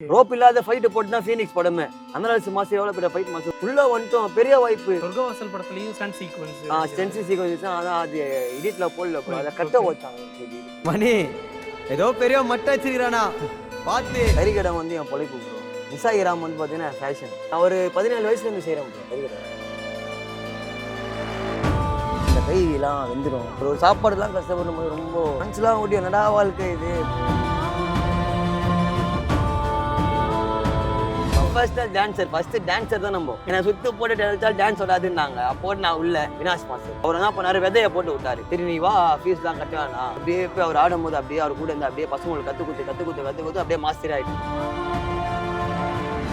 Rope இல்லாத fight போட்டுனா Phoenix படமே. அனலாசி மாசம் எவ்வளவு பெரிய ஃபைட் மாசம் ஃபுல்லா வந்துட்டோம். பெரிய வாய்ப்பு. சொர்க்கவாசல் படத்துலயும் ஸ்டன் சீக்வன்ஸ் ஸ்டென்சி சீக்வன்ஸ் ஆனா அது எடிட்ல போடல bro. அதை கட்ட வச்சாங்க மணி ஏதோ பெரிய மட்டை வச்சிருக்கானா பார்த்து. கறிக்கடை வந்து என் பொழைப்பு ப்ரோ நிசாகி ராம் வந்து பார்த்தீங்கன்னா ஃபேஷன் நான் ஒரு பதினேழு வயசுல இருந்து செய்கிறேன் ப்ரோ இந்த கையெல்லாம் வெந்துடும் ஒரு சாப்பாடுலாம் கஷ்டப்படும் போது ரொம்ப மனசுலாம் ஓட்டி என்னடா வாழ்க்கை இது? ஃபர்ஸ்ட் டான்சர் ஃபர்ஸ்ட் டான்சர் தான் நம்ம. என்ன சுத்து போட்டு டான்ஸ் டான்ஸ் வராதுன்னாங்க அப்போ நான் உள்ள வினாஷ் மாஸ்டர். அவர் என்ன பண்ணாரு? விதைய போட்டு விட்டாரு. சரி நீ வா ஃபீஸ் தான் கட்ட வேணாம். அப்படியே போய் அவர் ஆடும்போது அப்படியே அவர் கூட இருந்து அப்படியே பசங்களுக்கு கத்து கொடுத்து கத்து கொடுத்து கத்து கொடுத்து அப்படியே மாஸ்டர் ஆயிட்டு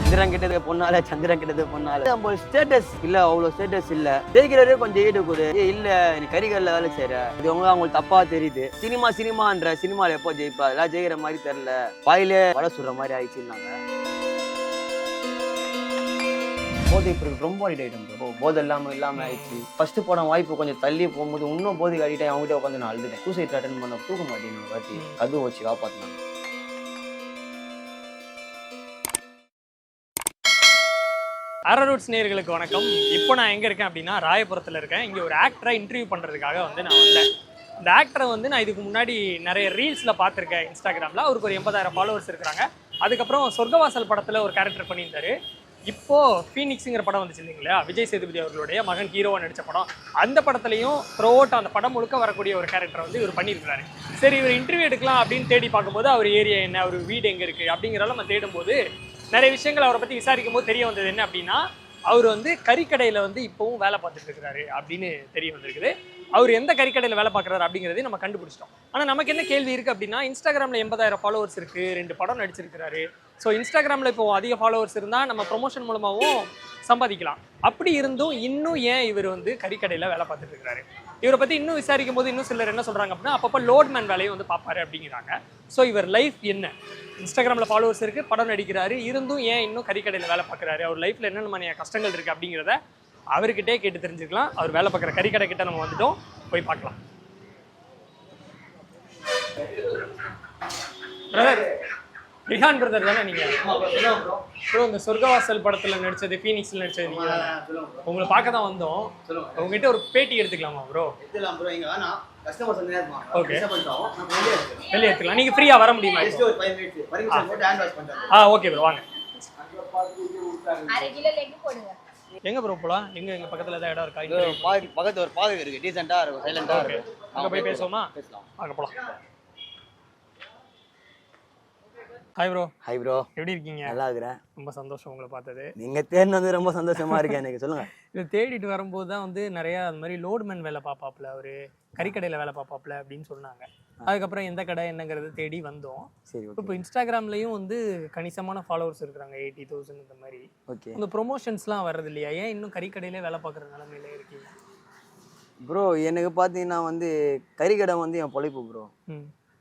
சந்திரன் கிட்டது பொண்ணால சந்திரன் கிட்டது பொண்ணால. நம்ம ஸ்டேட்டஸ் இல்ல அவ்வளவு ஸ்டேட்டஸ் இல்ல. ஜெயிக்கிறதே கொஞ்சம் ஈடு கொடு. இல்ல நீ கரிகல்ல வேலை செய்யற இது அவங்க அவங்களுக்கு தப்பா தெரியுது. சினிமா சினிமான்ற சினிமால எப்போ ஜெயிப்பா அதெல்லாம் ஜெயிக்கிற மாதிரி தெரியல. வாயிலே வடை சுடுற மாதிரி ஆயிடுச்சுன்னாங்க. போதை பொருள் ரொம்ப அடிக்ட் ஆயிட்டோம் bro. போதை இல்லாம இல்லாம ஆயிடுச்சு. ஃபர்ஸ்ட் படம் வாய்ப்பு கொஞ்சம் தள்ளி போகும்போது இன்னும் போதை அடிக்ட் அவங்ககிட்ட உட்காந்து நான் அழுதுட்டேன். சூசைட் அட்டன் பண்ண தூக்க மாட்டேன் வாட்டி. கது வச்சு காப்பாத்தினாங்க. அரரூட்ஸ் நேயர்களுக்கு வணக்கம். இப்போ நான் எங்கே இருக்கேன் அப்படின்னா ராயபுரத்தில் இருக்கேன். இங்கே ஒரு ஆக்டரை இன்டர்வியூ பண்ணுறதுக்காக வந்து நான் வந்தேன். இந்த ஆக்டரை வந்து நான் இதுக்கு முன்னாடி நிறைய ரீல்ஸில் பார்த்துருக்கேன் இன்ஸ்டாகிராமில் அவருக்கு ஒரு எண்பதாயிரம் ஃபாலோவர்ஸ் இருக்கிறாங்க. அதுக்கப்புறம் சொர்க்கவாசல் படத்தில் ஒரு கேரக்டர் பண்ணியிருந்தாரு. இப்போ ஃபீனிக்ஸுங்கிற படம் வந்துச்சு இல்லைங்களா விஜய் சேதுபதி அவர்களுடைய மகன் ஹீரோவாக நடித்த படம். அந்த படத்துலையும் த்ரோட் அந்த படம் முழுக்க வரக்கூடிய ஒரு கேரக்டர் வந்து இவர் பண்ணியிருக்கிறாரு. சரி இவர் இன்டர்வியூ எடுக்கலாம் அப்படின்னு தேடி பார்க்கும்போது அவர் ஏரியா என்ன அவர் வீடு எங்கே இருக்குது அப்படிங்கிறதெல்லாம் நம்ம தேடும்போது நிறைய விஷயங்கள் அவரை பற்றி விசாரிக்கும் போது தெரிய வந்தது என்ன அப்படின்னா அவர் வந்து கறிக்கடையில் வந்து இப்போவும் வேலை பார்த்துட்டு இருக்கிறாரு அப்படின்னு தெரிய வந்திருக்குது. அவர் எந்த கறிக்கடையில் வேலை பார்க்குறாரு அப்படிங்கிறதையும் நம்ம கண்டுபிடிச்சிட்டோம். ஆனால் நமக்கு என்ன கேள்வி இருக்குது அப்படின்னா இன்ஸ்டாகிராமில் எண்பதாயிரம் ஃபாலோவர்ஸ் இருக்குது ரெண்டு படம் நடிச்சிருக்கிறாரு. ஸோ இன்ஸ்டாகிராமில் இப்போ அதிக ஃபாலோவர்ஸ் இருந்தால் நம்ம ப்ரொமோஷன் மூலமாகவும் சம்பாதிக்கலாம். அப்படி இருந்தும் இன்னும் ஏன் இவர் வந்து கறிக்கடையில் வேலை பார்த்துட்டு இருக்கிறாரு? இவரை பற்றி இன்னும் விசாரிக்கும் போது இன்னும் சிலர் என்ன சொல்கிறாங்க அப்படின்னா அப்பப்போ லோட்மேன் வேலையை வந்து பார்ப்பாரு அப்படிங்கிறாங்க. ஸோ இவர் லைஃப் என்ன? இன்ஸ்டாகிராமில் ஃபாலோவர்ஸ் இருக்குது படம் நடிக்கிறாரு இருந்தும் ஏன் இன்னும் கறிக்கடையில் வேலை பார்க்குறாரு? அவர் லைஃப்பில் என்னென்ன மாதிரியான கஷ்டங்கள் இருக்குது அப்படிங்கிறத அவர்கிட்டே கேட்டு தெரிஞ்சுக்கலாம். அவர் வேலை பார்க்குற கறிக்கடை கிட்ட நம்ம வந்துட்டோம். போய் பார்க்கலாம். பிரதர் ரிஹான் பிரதர் தானே நீங்க? ப்ரோ இந்த சொர்க்கவாசல் படத்துல நடிச்சது ஃபீனிக்ஸ்ல நடிச்சது நீங்க தானே? உங்களை பார்க்க தான் வந்தோம். உங்ககிட்ட ஒரு பேட்டி எடுத்துக்கலாமா ப்ரோ எடுத்துக்கலாம் ப்ரோ இங்க வேணாம் இருப்பாங்க நம்ம வெளியே எடுத்துக்கலாம். நீங்க ஃப்ரீயா வர முடியுமா ஜஸ்ட் இப்போ? ஒரு ஃபைவ் மினிட்ஸ் பர்மிஷன் போட்டு ஹேண்ட் வாஷ் பண்றாங்க ஆ ஓகே ப்ரோ வாங்க. அரை கிலோ லெக் போடுங்க. எங்க ப்ரோ போலாம்? எங்க எங்க பக்கத்துல ஏதாவது இடம் இருக்கா? பக்கத்துல ஒரு பாதை இருக்கு. டீசெண்டா இருக்கும் சைலண்டா. இருக்கும். அங்க போய் பேசுவோமா? பேசலாம். வாங்க போலாம். ஹாய் ப்ரோ ஹாய் ப்ரோ எப்படி இருக்கீங்க? நல்லா இருக்கிறேன் ரொம்ப சந்தோஷம் உங்களை பார்த்தது. நீங்க தேடினது ரொம்ப சந்தோஷமா இருக்கு எனக்கு. சொல்லுங்க. இதை தேடிட்டு வரும்போது தான் வந்து நிறைய அந்த மாதிரி லோட்மேன் வேலை பார்ப்பாப்புல அவரு கறிக்கடையில் வேலை பார்ப்பாப்புல அப்படின்னு சொன்னாங்க. அதுக்கப்புறம் எந்த கடை என்னங்கிறது தேடி வந்தோம். சரி இப்போ இன்ஸ்டாகிராம்லயும் வந்து கணிசமான ஃபாலோவர்ஸ் இருக்கிறாங்க எயிட்டி தௌசண்ட் இந்த மாதிரி. ஓகே. இந்த ப்ரொமோஷன்ஸ்லாம் வர்றது இல்லையா? ஏன் இன்னும் கறிக்கடையிலே வேலை பார்க்குற நிலமையில இருக்கீங்க? ப்ரோ எனக்கு பார்த்தீங்கன்னா வந்து கறிக்கடை வந்து என் பொழைப்பு ப்ரோ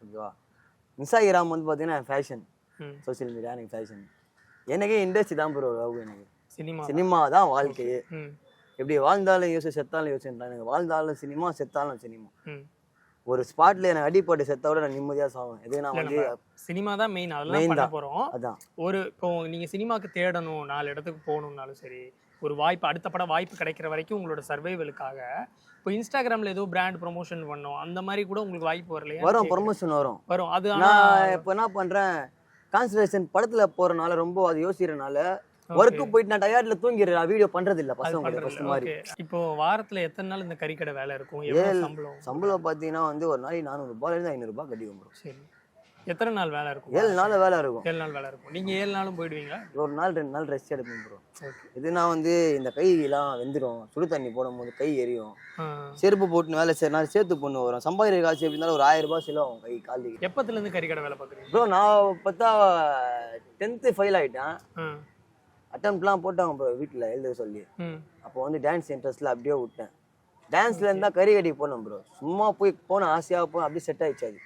ஓகேவா? இன்ஸ்டாகிராம் வந்து பார்த்தீங்கன்னா ஃபேஷன் ம். சோஷியல் மீடியா எனக்கு ஃபேஷன் எனக்கே இண்டஸ்ட்ரி தான் ப்ரோ லவ் எனக்கு. சினிமா சினிமா தான் வாழ்க்கையே. எப்படி வாழ்ந்தாலும் யோசி செத்தாலும் யோசிச்சுட்டான் எனக்கு வாழ்ந்தாலும் சினிமா செத்தாலும் சினிமா ஒரு ஸ்பாட்ல எனக்கு அடிப்பட்டு செத்த விட நான் நிம்மதியா சாவேன். எது நான் வந்து சினிமா தான் மெயின் அதெல்லாம் பண்ண தான். போகிறோம் அதான். ஒரு இப்போ நீங்க சினிமாக்கு தேடணும் நாலு இடத்துக்கு போகணும்னாலும் சரி ஒரு வாய்ப்பு அடுத்த படம் வாய்ப்பு கிடைக்கிற வரைக்கும் உங்களோட சர்வைவலுக்காக இப்போ இன்ஸ்டாகிராம்ல ஏதோ பிராண்ட் ப்ரொமோஷன் பண்ணோம் அந்த மாதிரி கூட உங்களுக்கு வாய்ப்பு வரலையா வரும் ப்ரொமோஷன் வரும். வரும். அது நான் இப்போ என்ன பண்றேன்? கான்சன்ட்ரேஷன் படத்துல போறனால ரொம்ப அது யோசிக்கிறனால ஒர்க்கு போயிட்டு நான் டயர்ட்ல தூங்கிடுறேன் வீடியோ பண்றது இல்ல பசங்க ஃபர்ஸ்ட். மாதிரி. இப்போ வாரத்துல எத்தனை நாள் இந்த கறிக்கடை வேலை இருக்கும்? சம்பளம்? சம்பளம் பார்த்தீங்கன்னா வந்து ஒரு நாளைக்கு நானூறு ரூபாயில இருந்து ஐநூறு ரூபாய் கட்டிக்கும் ப்ரோ சரி. எத்தனை நாள் வேலை இருக்கும்? ஏழு நாள் வேலை இருக்கும். ஏழு நாள் வேலை இருக்கும். நீங்க ஏழு நாளும் போயிடுவீங்களா? ஒரு நாள் ரெண்டு நாள் ரெஸ்ட் எடுப்பேன் ப்ரோ இது நான் வந்து இந்த கையெல்லாம் வெந்துடும் சுடு தண்ணி போடும்போது கை எரியும். செருப்பு போட்டு வேலை செய்யறனால நாள் சேர்த்து பொண்ணு வரும். சம்பாதிக்கிற காசு எப்படி இருந்தாலும் ஒரு ஆயிரம் ரூபாய் செலவாகும் கை காலுக்கு எப்பத்துல இருந்து கறிக்கடை வேலை பார்க்குறீங்க? ப்ரோ நான் பார்த்தா டென்த்து ஃபெயில் ஆயிட்டேன். அட்டம்ப்ட்லாம் போட்டாங்க ப்ரோ வீட்டில் எழுத சொல்லி. அப்போ வந்து டான்ஸ் இன்ட்ரெஸ்ட்ல அப்படியே விட்டேன். டான்ஸ்ல இருந்தா கறி கடி போனேன் ப்ரோ சும்மா போய் போன ஆசையாக போய் அப்படியே செட் ஆயிடுச்சு அது.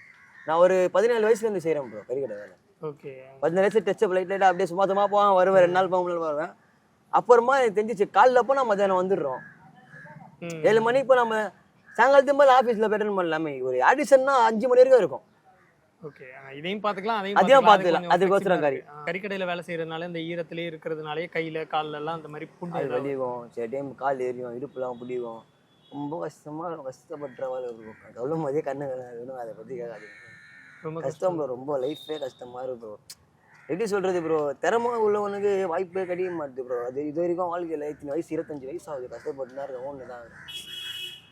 நான் ஒரு பதினேழு வயசுல இருந்து செய்கிறேன் ப்ரோ கறி கடை வேலை. ஓகே பதினேழு வயசு டச் லைட் லைட்டாக அப்படியே சும்மா சும்மா போவேன் வருவேன் ரெண்டு நாள் போக வருவேன். அப்புறமா எனக்கு தெரிஞ்சிச்சு காலைல அப்போ நான் மத்தியானம் வந்துடுறோம். ஏழு மணிக்கு இப்போ நம்ம சாயங்காலத்து மேலே ஆஃபீஸில் போய்ட்டு பண்ணலாமே? ஒரு ஆடிஷன்னா அஞ்சு மணி வரைக்கும் இருக்கும். ஓகே இதையும் பாத்துக்கலாம் அதையும் அதையும் கொஞ்சம் அதுக்கோசரம். ஆ, கறிக்கடையில வேலை செய்யறதுனால இந்த ஈரத்திலே இருக்கிறதுனாலே கையில கால்ல எல்லாம் அந்த மாதிரி புண்ணு வலிக்கும். சில டைம் கால் எரியும் இடுப்புலாம் பிடிக்கும். ரொம்ப கஷ்டமா இருக்கும் கஷ்டப்படுற வேலை இருக்கும். சொல்லும் போதே கண்ணு அதை பத்தி கேட்காதீங்க. கஷ்டம் ப்ரோ ரொம்ப லைஃபே கஷ்டமா இருக்கு ப்ரோ எப்படி சொல்றது ப்ரோ திறமை உள்ளவனுக்கு வாய்ப்பே கிடைக்க மாட்டுது ப்ரோ அது இது வரைக்கும் வாழ்க்கையில் இத்தனை வயசு இருபத்தஞ்சு வயசு ஆகுது. கஷ்டப்பட்டு தான் இருக்க ஒன்று தான்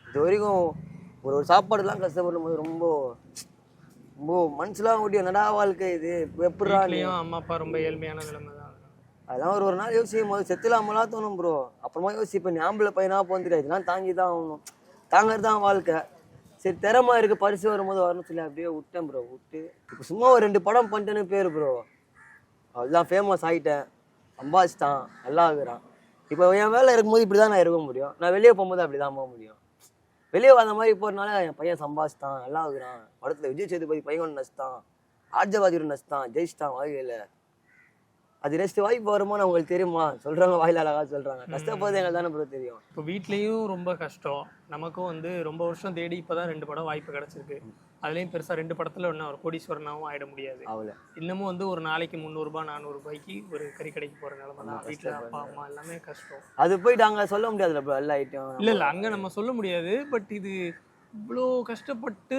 இது வரைக்கும் ஒரு ஒரு சாப்பாடுலாம் கஷ்டப்படும் போது ரொம்ப ரொம்ப மனசுலாம் ஓட்டி என்னடா வாழ்க்கை இது? எப்படா அம்மா அப்பா ரொம்ப ஏழ்மையான நிலைமை தான். அதெல்லாம் ஒரு ஒரு நாள் யோசிக்கும் போது செத்துலாமலாம் தோணும் ப்ரோ அப்புறமா யோசிப்பேன் ஆம்பளை பையனா போந்துட்டு இதெல்லாம் தாங்கி தான் ஆகணும். தாங்கிறது தான் வாழ்க்கை. சரி திறமை இருக்கு பரிசு வரும்போது வரணும் சொல்லி அப்படியே விட்டேன் ப்ரோ விட்டு. இப்போ சும்மா ஒரு ரெண்டு படம் பண்ணிட்டேன்னு பேர் ப்ரோ அதுதான் ஃபேமஸ் ஆகிட்டேன் சம்பாதிச்சிட்டான் நல்லா இருக்கிறான். இப்போ என் வேலை இருக்கும்போது இப்படி தான் நான் இருக்க முடியும். நான் வெளியே போகும்போது அப்படி தான் போக முடியும். வெளியே வந்த மாதிரி போகிறதுனால என் பையன் சம்பாதிச்சிட்டான் நல்லா இருக்கிறான். படத்தில் விஜய் சேதுபதி பையன் ஒன்று நடிச்சிட்டான். ஆர்ஜவாதி நடிச்சிட்டான் ஜெயிச்சிட்டான் வாழ்க்கையில். அது நெக்ஸ்ட் வாய்ப்பு வருமானு உங்களுக்கு தெரியுமா? சொல்றாங்க வாயில அழகா சொல்றாங்க. கஷ்டப்படுறது எங்களுக்கு தானே ப்ரோ தெரியும். இப்போ வீட்லயும் ரொம்ப கஷ்டம். நமக்கும் வந்து ரொம்ப வருஷம் தேடி இப்பதான் ரெண்டு படம் வாய்ப்பு கிடைச்சிருக்கு. அதுலயும் பெருசா ரெண்டு படத்துல ஒன்றும் ஒரு கோடீஸ்வரனாவும் ஆயிட முடியாது. அவள இன்னமும் வந்து ஒரு நாளைக்கு முந்நூறுபா நானூறுபாய்க்கு ஒரு கறி கடைக்கு போற நிலைமை தான். வீட்டுல அப்பா அம்மா எல்லாமே கஷ்டம். அது போயிட்டு அங்க சொல்ல முடியாதுல்ல ப்ரோ எல்லா ஐட்டம் இல்ல இல்ல அங்க நம்ம சொல்ல முடியாது பட் இது இவ்வளோ கஷ்டப்பட்டு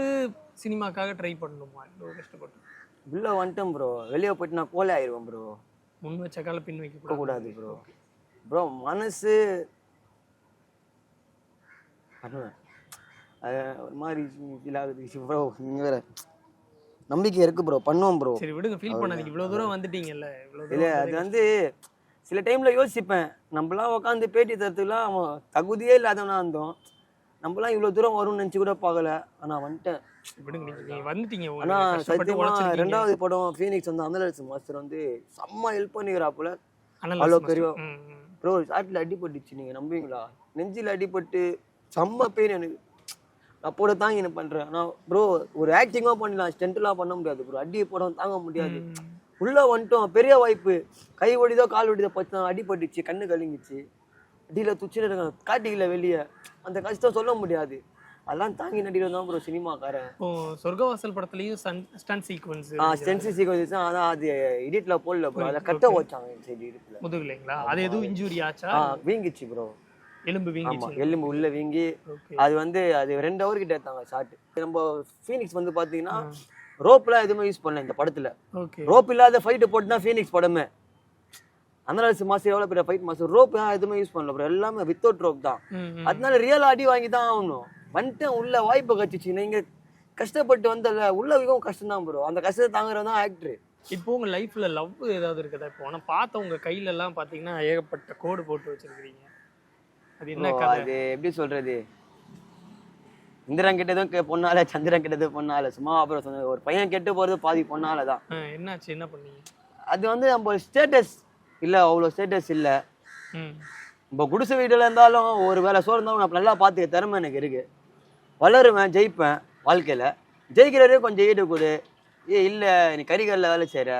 சினிமாக்காக ட்ரை பண்ணணுமா? இவ்வளோ கஷ்டப்பட்டு. உள்ள வந்துட்டேன் ப்ரோ வெளியே போயிட்டு நான் கோலை ஆயிடுவேன் ப்ரோ முன் வச்ச கால பின் வைக்க கூடாது ப்ரோ ப்ரோ மனசு ஒரு மாதிரி ஃபீல் ஆகுது ப்ரோ நீங்க வேற நம்பிக்கை இருக்கு ப்ரோ பண்ணுவோம் ப்ரோ சரி விடுங்க. ஃபீல் பண்ணாதீங்க. இவ்வளவு தூரம் வந்துட்டீங்கல்ல. இல்ல அது வந்து சில டைம்ல யோசிப்பேன். நம்மளாம் உட்காந்து பேட்டி தரத்துக்குலாம் அவன் தகுதியே இல்லாதவனா இருந்தோம். நம்மளாம் இவ்வளவு தூரம் வரும்னு நினைச்சு கூட பார்க்கல. ஆனா வந்துட்டேன். ஆனா சத்தியமா ரெண்டாவது படம் ஃபீனிக்ஸ் வந்து அந்தலட்ச மாஸ்டர் வந்து செம்ம ஹெல்ப் பண்ணிக்கிறாப்புல அவ்வளோ. பெரிய. ப்ரோ ஷார்ட்ல அடிபட்டுச்சு நீங்க நம்புவீங்களா? நெஞ்சில அடிபட்டு செம்ம பெயின் எனக்கு. அப்போட தாங்கி என்ன பண்றேன்? ஆனா ப்ரோ ஒரு ஆக்டிங்கா பண்ணலாம் ஸ்டென்ட்லாம் பண்ண முடியாது ப்ரோ அடி படம் தாங்க முடியாது. உள்ள வந்துட்டோம் பெரிய வாய்ப்பு. கை ஒடிதோ கால் ஒடிதோ பச்சா அடிபட்டுச்சு கண்ணு கலங்கிச்சு. அடியில துச்சின்னு இருக்காங்க காட்டிக்கல வெளியே. அந்த கஷ்டம் சொல்ல முடியாது. அதெல்லாம் தாங்கி நடிகர் தான் ப்ரோ சினிமாக்காரன். இப்போ சொர்க்கவாசல் படத்துலயும் ஸ்டன் சீக்வன்ஸ் ஸ்டென்சி சீக்வன்ஸ் தான் அதான் அது எடிட்ல போடல ப்ரோ அதை கட்ட வச்சாங்க இடுப்புல முதுகுலைங்களா? அது எதுவும் இன்ஜூரி ஆச்சா? ஆ வீங்கிச்சு ப்ரோ எலும்பு ஆமா வீங்கிச்சு எலும்பு உள்ள வீங்கி அது வந்து அது ரெண்டு ஹவர் கிட்ட எடுத்தாங்க ஷாட் நம்ம ஃபீனிக்ஸ் வந்து பாத்தீங்கன்னா ரோப்லாம் எதுவுமே யூஸ் பண்ணல இந்த படத்துல. ரோப் இல்லாத ஃபைட் போட்டுனா ஃபீனிக்ஸ் படமே. அனலாசி மாசம் எவ்வளவு பெரிய ஃபைட் மாசம் ரோப் எதுவுமே யூஸ் பண்ணல ப்ரோ எல்லாமே வித்தவுட் ரோப் தான். அதனால ரியல் அடி வாங்கி தான் ஆகணும். வந்துட்டேன் உள்ள வாய்ப்பு கச்சிச்சு. நீங்க கஷ்டப்பட்டு வந்தல உள்ள மிகவும் கஷ்டம் தான் ப்ரோ அந்த கஷ்டத்தை தாங்குறது தான் ஆக்டர் இப்போ உங்க லைஃப்ல லவ் ஏதாவது இருக்குதா இப்போ? நான் பார்த்த உங்க கையில எல்லாம் பாத்தீங்கன்னா ஏகப்பட்ட கோடு போட்டு வச்சிருக்கீங்க அது என்ன அது எப்படி சொல்றது? இந்திரன் கெட்டதும் பொண்ணால சந்திரன் கெட்டது பொண்ணால. சும்மா அப்புறம் சொன்னது ஒரு பையன் கெட்டு போறது பாதி பொண்ணால தான் என்னாச்சு? என்ன பண்ணீங்க? அது வந்து நம்ம ஸ்டேட்டஸ் இல்ல அவ்வளோ ஸ்டேட்டஸ் இல்ல. ம். இப்போ குடிசை வீட்டுல இருந்தாலும் ஒரு வேலை சோறு இருந்தாலும் நல்லா பார்த்துக்க திறமை எனக்கு இருக்கு. வளருவேன் ஜெயிப்பேன் வாழ்க்கையில. ஜெயிக்கிறவரே கொஞ்சம் ஈடு கொடு. ஏ இல்ல நீ கறிகல்ல வேலை செய்யற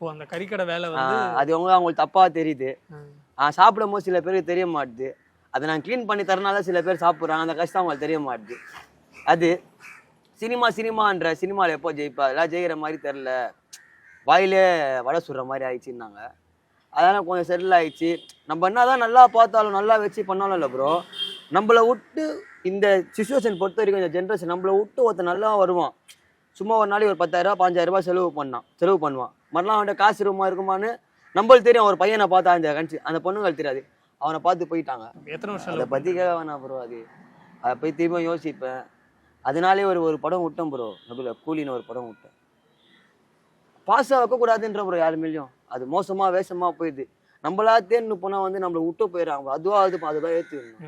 ஓ அந்த கறிக்கடை வேலை வந்து அது அவங்க அவங்களுக்கு தப்பா தெரியுது. சாப்பிடும் போது சில பேருக்கு தெரிய மாட்டுது. அதை நான் க்ளீன் பண்ணி தரனால சில பேர் சாப்பிட்றாங்க. அந்த கஷ்டம் அவங்களுக்கு தெரிய மாட்டுது. அது சினிமா சினிமான்ற சினிமாவில் எப்போ ஜெயிப்பா? அதெல்லாம் ஜெயிக்கிற மாதிரி தெரில வாயிலே வடை சுடுற மாதிரி ஆயிடுச்சுன்னாங்க. அதெல்லாம் கொஞ்சம் செட்டில் ஆயிடுச்சு. நம்ம என்னதான் நல்லா பார்த்தாலும் நல்லா வச்சு பண்ணாலும் இல்லை ப்ரோ நம்மளை விட்டு இந்த சுச்சுவேஷன் பொறுத்த வரைக்கும் இந்த ஜென்ரேஷன் நம்மளை விட்டு ஒருத்தன் நல்லா வருவான். சும்மா ஒரு நாளைக்கு ஒரு பத்தாயிரம் பாஞ்சாயிரம் ரூபாய் செலவு பண்ணான். செலவு பண்ணுவான். மறுநாள் அவன்கிட்ட காசு இருக்குமா இருக்குமான்னு நம்மளுக்கு தெரியும். ஒரு பையனை பார்த்தா அந்த கண்ட்ரி அந்த பொண்ணுங்களுக்கு தெரியாது. அவனை பார்த்து போயிட்டாங்க. எத்தனை வருஷம் அதை பற்றி கேட்க வேணாம் ப்ரோ அது. அதை போய் திரும்ப யோசிப்பேன். அதனாலே ஒரு ஒரு படம் விட்டேன் ப்ரோ நடுவில் கூலின்னு ஒரு படம் விட்டேன். பாஸ் வைக்கக்கூடாதுன்ற ப்ரோ யார் மேலேயும். அது மோசமா வேஷமா போயிடுது. நம்மளா தேர்ந்து போனா வந்து நம்மளை விட்டு போயிடுறாங்க அதுவா அது அதுதான் ஏற்றுக்கணும்.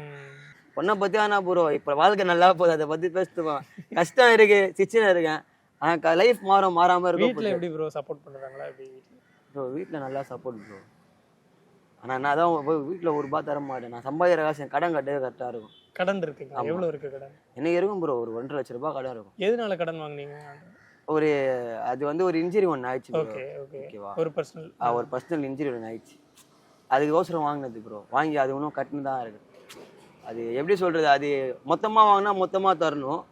பொண்ணை பத்தி வேணா ப்ரோ இப்போ வாழ்க்கை நல்லா போகுது. அதை பத்தி பேசுவேன் கஷ்டம் இருக்கு சிச்சனை இருக்கேன். ஆனால் லைஃப் மாறும் மாறாம இருக்கும் எப்படி ப்ரோ சப்போர்ட் பண்றாங்களா எப்படி ப்ரோ வீட்டில் நல்லா சப்போர்ட் ப்ரோ ஆனால் நான் தான் வீட்டில் ஒரு ரூபா தர மாட்டேன். நான் சம்பாதிக்கிற காசு என் கடன் கட்டவே கரெக்டாக இருக்கும். கடன் இருக்குங்க. எவ்வளவு இருக்கு கடன்? எனக்கு இருக்கும் ப்ரோ ஒரு ஒன்றரை லட்ச ரூபாய் கடன் இருக்கும். எதனால கடன் வாங்குனீங்க? ஒரு அது வந்து ஒரு இன்ஜுரி ஒன்று ஆயிடுச்சு ஓகே ஓகே ஓகேவா ஒரு பர்சனல் ஒரு பர்சனல் இன்ஜுரி ஒன்று ஆயிடுச்சு. அதுக்கோசரம் வாங்கினது ப்ரோ வாங்கி அது இன்னும் கட்டுன்னு தான் இருக்கு. அது எப்படி சொல்றது? அது மொத்தமாக வாங்கினா மொத்தமாக தரணும்.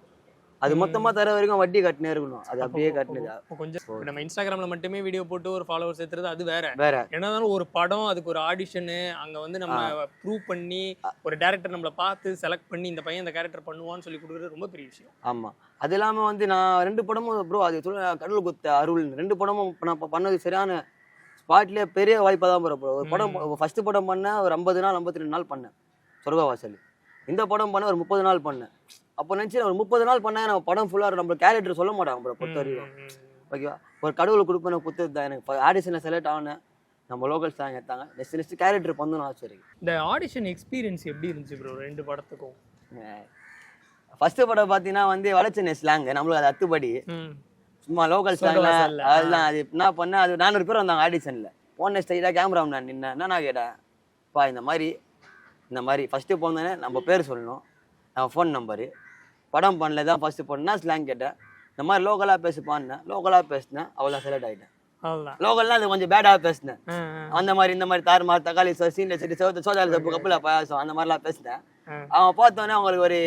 அது மொத்தமா தர வரைக்கும் வட்டி கட்டினே இருக்கணும். அது அப்படியே கட்டினது. கொஞ்சம் நம்ம இன்ஸ்டாகிராம்ல மட்டுமே வீடியோ போட்டு ஒரு ஃபாலோவர்ஸ் ஏத்துறது அது வேற. வேற. என்னதாலும் ஒரு படம் அதுக்கு ஒரு ஆடிஷனு அங்க வந்து நம்ம ப்ரூவ் பண்ணி ஒரு டேரக்டர் நம்மளை பார்த்து செலக்ட் பண்ணி இந்த பையன் இந்த கேரக்டர் பண்ணுவான்னு சொல்லி கொடுக்குறது ரொம்ப பெரிய விஷயம். ஆமா. அது இல்லாம வந்து நான் ரெண்டு படமும் ப்ரோ அது கடவுள் குத்த அருள். ரெண்டு படமும் நான் பண்ணது சரியான ஸ்பாட்லயே பெரிய வாய்ப்பா தான் ப்ரோ ஒரு படம் ஃபர்ஸ்ட் படம் பண்ணேன் ஒரு ஐம்பது நாள் ஐம்பத்தி ரெண்டு நாள் பண்ணேன். சொர்க்கவாசல். இந்த படம் பண்ண ஒரு முப்பது நாள் பண்ணேன். அப்போ நினச்சி ஒரு முப்பது நாள் பண்ணேன் நம்ம படம் ஃபுல்லாக நம்ம கேரக்டர் சொல்ல மாட்டாங்க ப்ரோ பொறுத்த வரைக்கும். ஓகேவா ஒரு கடவுள் கொடுப்பேன் கொடுத்தது தான் எனக்கு. ஆடிஷனில் செலக்ட் ஆனேன். நம்ம லோக்கல் சாங் எடுத்தாங்க நெக்ஸ்ட் நெக்ஸ்ட் கேரக்டர் பண்ணணும் ஆசை இருக்கு. இந்த ஆடிஷன் எக்ஸ்பீரியன்ஸ் எப்படி இருந்துச்சு ப்ரோ ரெண்டு படத்துக்கும்? ஃபர்ஸ்ட் படம் பார்த்தீங்கன்னா வந்து வளச்சென்னை ஸ்லாங் நம்மளுக்கு அது அத்துப்படி. சும்மா லோக்கல் ஸ்லாங்ல அதெல்லாம் அது என்ன பண்ண அது நானூறு பேர் வந்தாங்க ஆடிஷனில் போன ஸ்டைலாக கேமரா நான் நின்னேன். என்ன நான் கேட்டேன். பா இந்த மாதிரி இந்த மாதிரி ஃபஸ்ட்டு போனோடனே நம்ம பேர் சொல்லணும். நம்ம ஃபோன் நம்பரு படம் பண்ணல தான் ஃபஸ்ட்டு போனா ஸ்லாங் கேட்டேன். இந்த மாதிரி லோக்கலாக பேசுப்பான்னேன் லோக்கலாக பேசினேன் அவ்வளோ செலக்ட் ஆகிட்டேன் லோக்கல்லாம் அது கொஞ்சம் பேடாக பேசினேன். அந்த மாதிரி இந்த மாதிரி தார் மாதிரி தக்காளி சீனில் சரி சோத்த சோதால சப்பு கப்பில் பாயாசம் அந்த மாதிரிலாம் பேசினேன். அவன் பார்த்தோன்னே அவங்களுக்கு ஒரு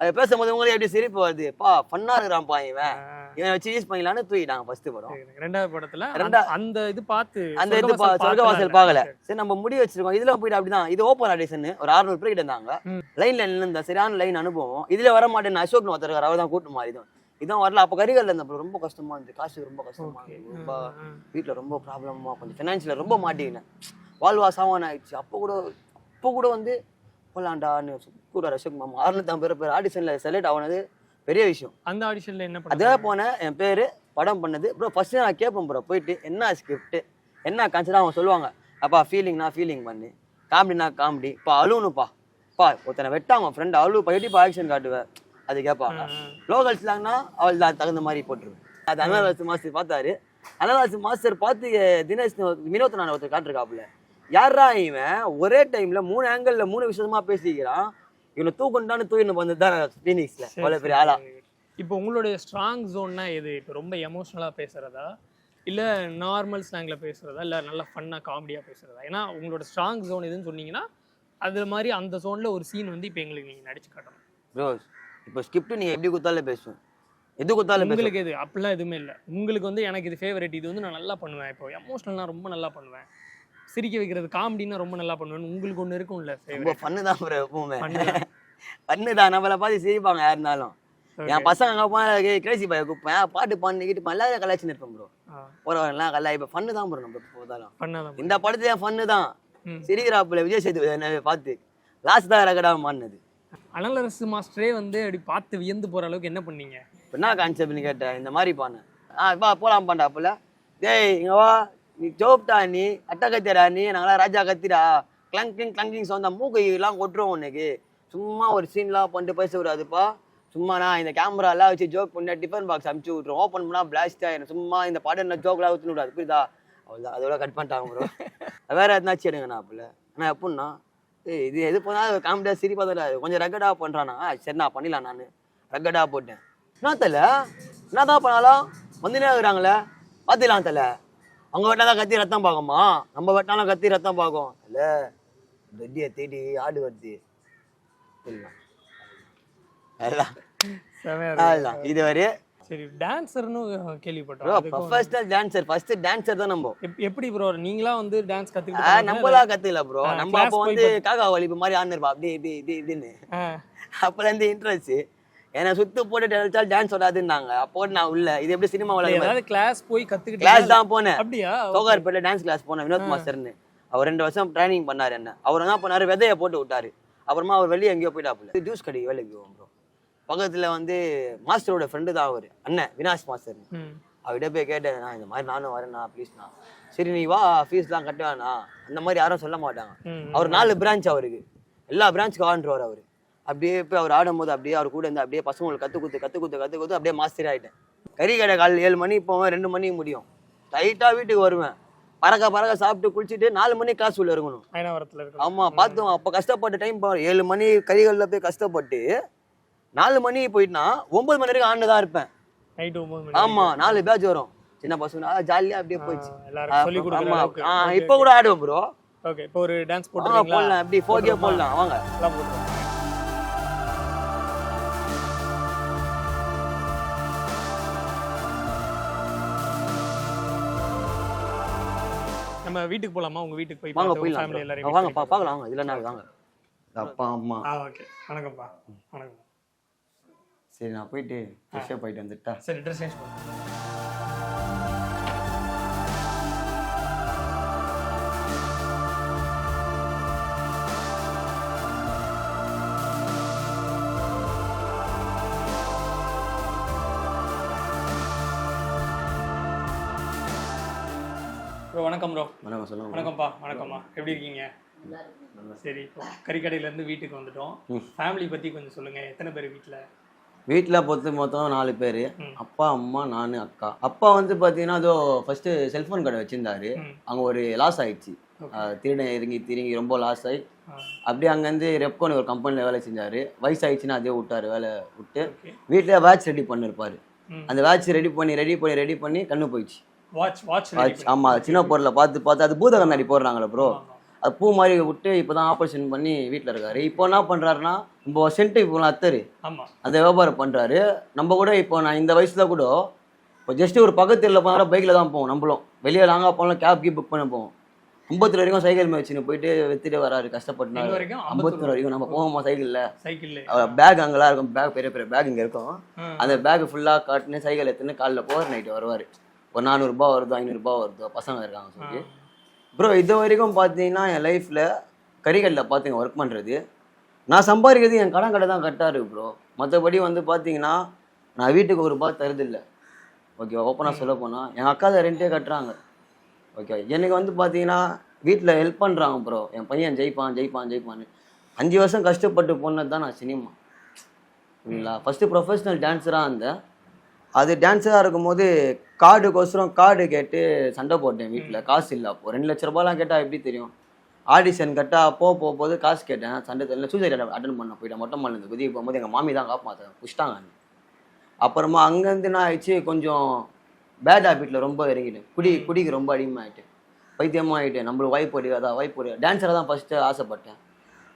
அது பேசும்போது உங்களுக்கு எப்படி சிரிப்பு வருது. பா ஃபன்னாக இருக்கிறான்ப்பா இவன். இவன் வச்சு யூஸ் பண்ணிக்கலான்னு தூக்கிட்டாங்க ஃபர்ஸ்ட் படம். ரெண்டாவது படத்துல ரெண்டா- அந்த- இது பார்த்து அந்த இது சொர்க்கவாசல் பார்க்கல. சரி நம்ம முடி வச்சிருக்கோம். இதுல போயிட்டு அப்படிதான். இது ஓப்பன் ஆடிஷன் ஒரு 600 பேர் கிட்ட இருந்தாங்க. லைன்ல நின்று சரியான லைன் அனுபவம். இதுல வர மாட்டேன் அசோக் ஒருத்தர் அவர் தான் கூட்டு மாதிரி இதான் வரல. அப்ப கரிகல்ல இருந்த bro. ரொம்ப கஷ்டமா இருந்துச்சு. காசு ரொம்ப கஷ்டமா இருந்துச்சு. ரொம்ப வீட்டுல ரொம்ப ப்ராப்ளமா கொஞ்சம் ஃபினான்ஷியல ரொம்ப மாட்டிக்கினேன். வாழ்வாசாவான் ஆயிடுச்சு. அப்போ கூட அப்போ கூட வந்து போலாண்டான்னு கூட அசோக் மாமா. அறுநூத்தம்பது பேர் ஆடிஷன்ல செலக்ட் ஆனது பெரிய விஷயம். அந்த ஆடிஷன்ல என்ன அதே போனேன் என் பேரு படம் பண்ணது. ப்ரோ ஃபர்ஸ்ட் நான் கேட்பேன் ப்ரோ போயிட்டு என்ன ஸ்கிரிப்ட் என்ன கான்செப்ட் அவங்க சொல்லுவாங்க. அப்பா ஃபீலிங்னா ஃபீலிங் பண்ணு. காமெடினா காமெடி இப்போ அழுவணுப்பா பா ஒருத்தனை வெட்டாங்க ஃப்ரெண்ட் அழுவு எப்படிப்பா ஆக்ஷன் காட்டுவேன் அது கேட்பாங்க லோக்கல் ஸ்லாங்னா அவள் தான் தகுந்த மாதிரி போட்டுருவேன். அது அனலாசி மாஸ்டர் பார்த்தாரு. அனலாசி மாஸ்டர் பார்த்து தினேஷ் வினோத் நான் ஒருத்தர் காட்டிருக்காப்புல. யாரா இவன்? ஒரே டைம்ல மூணு ஆங்கிள் மூணு விஷயமா பேசிக்கிறான். இவனை தூக்கண்டான்னு தூக்கின்னு வந்து தான் ஃபீனிக்ஸ்ல அவ்வளோ பெரிய ஆளா? இப்போ உங்களுடைய ஸ்ட்ராங் ஜோன்னா எது? இப்போ ரொம்ப எமோஷனலா பேசுறதா? இல்ல நார்மல் ஸ்லாங்ல பேசுறதா? இல்ல நல்லா ஃபன்னா காமெடியா பேசுறதா? ஏன்னா உங்களோட ஸ்ட்ராங் ஜோன் எதுன்னு சொன்னீங்கன்னா அது மாதிரி அந்த ஜோன்ல ஒரு சீன் வந்து இப்போ எங்களுக்கு நீங்க நடிச்சு காட்டணும். ப்ரோ இப்போ ஸ்கிரிப்ட் நீங்க எப்படி கொடுத்தாலும் பேசுவேன் எது கொடுத்தாலும் உங்களுக்கு எது? அப்படிலாம் எதுவுமே இல்லை. உங்களுக்கு வந்து எனக்கு இது ஃபேவரட் இது வந்து நான் நல்லா பண்ணுவேன். இப்போ எமோஷனல்னா ரொம்ப நல்லா பண்ணுவேன். சிரிக்க வைக்கிறது காமெடினா ரொம்ப நல்லா பண்ணுவேன் உங்களுக்கு ஒன்று இருக்கும்ல ரொம்ப ஃபன்னு தான் ப்ரோ எப்பவுமே. ஃபன்னு தான் நம்மளை பார்த்து சிரிப்பாங்க யார் இருந்தாலும். என் பசங்க அங்கே போனால் கிரேசி பாய் கூப்பேன் பாட்டு பண்ணிக்கிட்டு எல்லாரும் கலாய்ச்சி இருப்பேன் ப்ரோ போகிறவங்கலாம் கலா இப்போ ஃபன்னு தான் ப்ரோ நம்ம போதாலும் இந்த படத்துல ஃபன்னு தான். சிரிக்கிறாப்புல விஜய் சேதுபதி என்ன பார்த்து. லாஸ்ட் தான் ரகடா மாறினது. அனலரசு மாஸ்டரே வந்து அப்படி பார்த்து வியந்து போற அளவுக்கு என்ன பண்ணீங்க? என்ன கான்செப்ட்னு கேட்டேன். இந்த மாதிரி பானேன் ஆ வா போலாம் பாண்டாப்புல. டேய் இங்க வா. நீ ஜோப்டா நீ அட்டை கத்திரா நீ நாங்களாம் ராஜா கத்திரா கிளங்கிங் கிளங்கிங் சொந்த மூக்கு கொட்டுருவோம் உனக்கு சும்மா ஒரு சீன்லாம் பண்ணிட்டு பேச விடாதுப்பா. சும்மா நான் இந்த கேமராலாம் வச்சு ஜோக் பண்ண டிஃபன் பாக்ஸ் அமுச்சு விட்ருவோம் ஓப்பன் பண்ணால் பிளாஸ்ட் என்ன சும்மா இந்த படம் என்ன ஜோக்லாம் ஊற்றினு விடாது. புரியுதா? அவ்வளோதான் அதோட கட் பண்ணிட்டாங்க ப்ரோ வேறு எதுனாச்சும் எடுங்க நான் ஆனால் எப்படின்னா இது எது பண்ணாலும் காமெடியாக சிரிப்பாக தான் கொஞ்சம் ரெக்கடாக பண்ணுறானா சரி நான் பண்ணிடலாம் நான். ரகடாக போட்டேன். என்ன தல என்ன தான் பண்ணாலும் வந்துனே இருக்கிறாங்களே. பார்த்துக்கலாம் தல. அவங்க வெட்டினா தான் கத்தி ரத்தம் பார்க்குமா நம்ம வெட்டினாலும் கத்தி ரத்தம் பார்க்கும் இல்ல ரெட்டியை தேடி ஆடு வருது. இது சரி டான்சர்னு ப்ரோ கேள்விப்பட்டோம் ப்ரொஃபஷனல் டான்சர் ஃபர்ஸ்ட் டான்சர் தான் நம்ம. எப்- எப்படி ப்ரோ நீங்களா வந்து டான்ஸ் கத்துக்கிட்டு நம்மளா கத்துக்கல ப்ரோ நம்ம அப்போ வந்து காக்கா வலிப்பு மாதிரி ஆடிருப்பா அப்படி இப்படி இப்படி இப்படின்னு. அப்பல இருந்து இன்ட்ரெஸ்ட் என்னை சுத்து போட்டு டான்ஸ் டான்ஸ் வராதுன்னாங்க. அப்போ நான் உள்ள. இது எப்படி சினிமா ஏதாவது கிளாஸ் போய் கத்துக்கிட்டு கிளாஸ் தான் போனேன். அப்படியா? சோகார்பேட்டில் டான்ஸ் கிளாஸ் போனேன் வினோத் மாஸ்டர்னு. அவர் ரெண்டு வருஷம் ட்ரைனிங் பண்ணாரு என்ன. அவர் என்ன பண்ணாரு? விதைய போட்டு விட்டாரு. அப்புறமா அவர் வெளியே எங்கேயோ போயிட்டாப்புல. ஜூஸ் கடைக்கு வேலைக்கு போவோம் ப்ரோ பக்கத்துல வந்து மாஸ்டரோட ஃப்ரெண்டு தான் அவர் அண்ணன் வினாஷ் மாஸ்டர் ம். அவர்கிட்ட போய் கேட்டேன் நான் இந்த மாதிரி நானும் வரேண்ணா ப்ளீஸ்ண்ணா சரி நீ வா ஃபீஸ்லாம் கட்ட வேணாம் அந்த மாதிரி யாரும் சொல்ல மாட்டாங்க. அவர் நாலு பிரான்ச் அவருக்கு. எல்லா பிரான்ச்சுக்கு ஆடுறவர் அவர். அப்படியே போய் அவர் ஆடும்போது அப்படியே அவர் கூட இருந்து அப்படியே பசங்களுக்கு கத்து குத்து கத்து குத்து கத்து குத்து அப்படியே மாஸ்டர் ஆயிட்டேன். கறி கடை காலையில் ஏழு மணி போவேன் ரெண்டு மணிக்கு முடியும். டைட்டா வீட்டுக்கு வருவேன். பறக்க பறக்க சாப்பிட்டு குளிச்சுட்டு நாலு மணி கிளாஸ் உள்ள இருக்கணும் அயனாவரத்துல இருக்கு ஆமா பார்த்தோம் அப்ப கஷ்டப்பட்ட டைம் ஏழு மணி கறிகள்ல போய் கஷ்டப்பட்டு நாலு மணி போயிட்டுனா ஒன்பது மணி வரைக்கும் ஆண்டு தான் இருப்பேன். நைட் ஒன்பது மணி ஆமா நாலு பேட்ச் வரும். சின்ன பசங்க ஜாலியா அப்படியே போயிடுச்சு. எல்லாரும் சொல்லி கொடுக்குற ஆமா அளவுக்கு. ஆ, இப்ப கூட ஆடுவோம் ப்ரோ ஓகே இப்போ ஒரு டான்ஸ் போட்டுருக்கீங்களா? போடலாம் அப்படி ஃபோர்கே போடலாம் வாங்க. எல்லாம் போட்டுருவோம் நம்ம வீட்டுக்கு போலாமா? உங்க வீட்டுக்கு போய் வாங்க போயிடலாம் ஃபேமிலி bro. எல்லாரையும் வாங்க பா பார்க்கலாம் வாங்க இல்லைன்னா வாங்க அப்பா அம்மா. ஆ ஓகே வணக்கம்ப்பா வணக்கம். சரி நான் போயிட்டு ஃப்ரெஷ்ஷாக போயிட்டு வந்துட்டா. சரி ட்ரெஸ் சேஞ்ச் பண்ணுங்க வணக்கம் ப்ரோ வணக்கம் சொல்லுங்க வணக்கம்ப்பா வணக்கம்மா. எப்படி இருக்கீங்க? சரி இப்போ கறிக்கடையில இருந்து வீட்டுக்கு வந்துட்டோம். ஃபேமிலி பத்தி கொஞ்சம் சொல்லுங்க. எத்தனை பேர் வீட்ல? வீட்டில் பொறுத்து மொத்தம் நாலு பேர். அப்பா அம்மா நான் அக்கா. அப்பா வந்து பார்த்தீங்கன்னா அதோ ஃபர்ஸ்ட் செல்ஃபோன் கடை வச்சிருந்தாரு. அங்கே ஒரு லாஸ் ஆயிடுச்சு. திருடன் இறங்கி திருங்கி ரொம்ப லாஸ் ஆகி அப்படியே அங்கேருந்து ரெப்கோன்னு ஒரு கம்பெனியில் வேலை செஞ்சாரு. வயசாயிடுச்சுன்னா அதே விட்டாரு வேலை விட்டு. வீட்டில் வாட்ச் ரெடி பண்ணிருப்பாரு. அந்த வாட்ச் ரெடி பண்ணி ரெடி பண்ணி ரெடி பண்ணி கண்ணு போயிடுச்சு. வாட்ச் வாட்ச் வாட்ச் ஆமாம் சின்ன பொருளை பார்த்து பார்த்து அது பூத கண்ணாடி போடுறாங்களே ப்ரோ அது பூ மாதிரி விட்டு இப்போ தான் ஆப்ரேஷன் பண்ணி வீட்டில் இருக்காரு. இப்போ என்ன பண்ணுறாருன்னா இப்போ சென்ட்டு இப்போ அத்தரு. ஆமா. அந்த வியாபாரம் பண்ணுறாரு நம்ம கூட இப்போ நான் இந்த வயசுல கூட இப்போ ஜஸ்ட் ஒரு பக்கத்தில் போனால் பைக்கில் தான் போவோம் நம்மளும். வெளியே லாங்காக போனாலும் கேப் கீப் புக் பண்ண போவோம். ஐம்பத்தூர் வரைக்கும் சைக்கிள் மேலே வச்சுன்னு போயிட்டு வித்துட்டு வராரு கஷ்டப்பட்டு வரைக்கும்? ஐம்பத்தூர் வரைக்கும் நம்ம போவோமா சைக்கிளில்? சைக்கிள்ல. பேக் அங்கெல்லாம் இருக்கும் பேக் பெரிய பெரிய பேக் இங்கே இருக்கும். அந்த பேக் ஃபுல்லாக காட்டுன்னு சைக்கிள் எடுத்துன்னு காலைல போகிற நைட்டு வருவார். ஒரு நானூறுரூபா வருதோ ஐநூறுரூபா வருதோ. பசங்க இருக்காங்க சொல்லி. ப்ரோ இது வரைக்கும் பார்த்தீங்கன்னா என் லைஃப்பில் கறிக்கடையில் பார்த்துங்க ஒர்க் பண்ணுறது நான் சம்பாதிக்கிறது என் கடன் கடை தான் கட்டாரு ப்ரோ மற்றபடி வந்து பார்த்தீங்கன்னா நான் வீட்டுக்கு ஒரு ரூபா தருதில்ல ஓகே ஓப்பனாக சொல்ல போனால் என் அக்கா தான் ரெண்டே கட்டுறாங்க. ஓகே எனக்கு வந்து பார்த்தீங்கன்னா வீட்டில் ஹெல்ப் பண்ணுறாங்க ப்ரோ என் பையன் ஜெயிப்பான் ஜெயிப்பான் ஜெயிப்பான்னு. அஞ்சு வருஷம் கஷ்டப்பட்டு போனது தான் நான் சினிமா சரிங்களா ஃபஸ்ட்டு ப்ரொஃபஷனல் டான்ஸராக இருந்தேன். அது டான்ஸராக இருக்கும்போது கார்டுக்கோசரம் கார்டு கேட்டு சண்டை போட்டேன் வீட்டில் காசு இல்லை அப்போ. ரெண்டு லட்ச ரூபாய்லாம் கேட்டால் எப்படி தெரியும்? ஆடிஷன் கட்டால் போக போக போது காசு கேட்டேன். சண்டை தெரியல. சூசைட் அட்டன் பண்ண போயிட்டேன். மொட்டை மாலிருந்து குதிக்க போகும்போது எங்கள் மாமி தான் காப்பாற்றாங்க புஷ்டாங்க அப்புறமா அங்கேருந்து நான் ஆயிடுச்சு? கொஞ்சம் பேட் ஹேபிட்டில் ரொம்ப இறங்கிட்டேன். குடி குடிக்கு ரொம்ப அடிமையாயிட்டேன். பைத்தியமாக ஆகிட்டேன் நம்மளுக்கு வாய்ப்பு அடிக்காதா வாய்ப்பு அடிக்காது டான்ஸராக தான் ஃபஸ்ட்டு ஆசைப்பட்டேன்.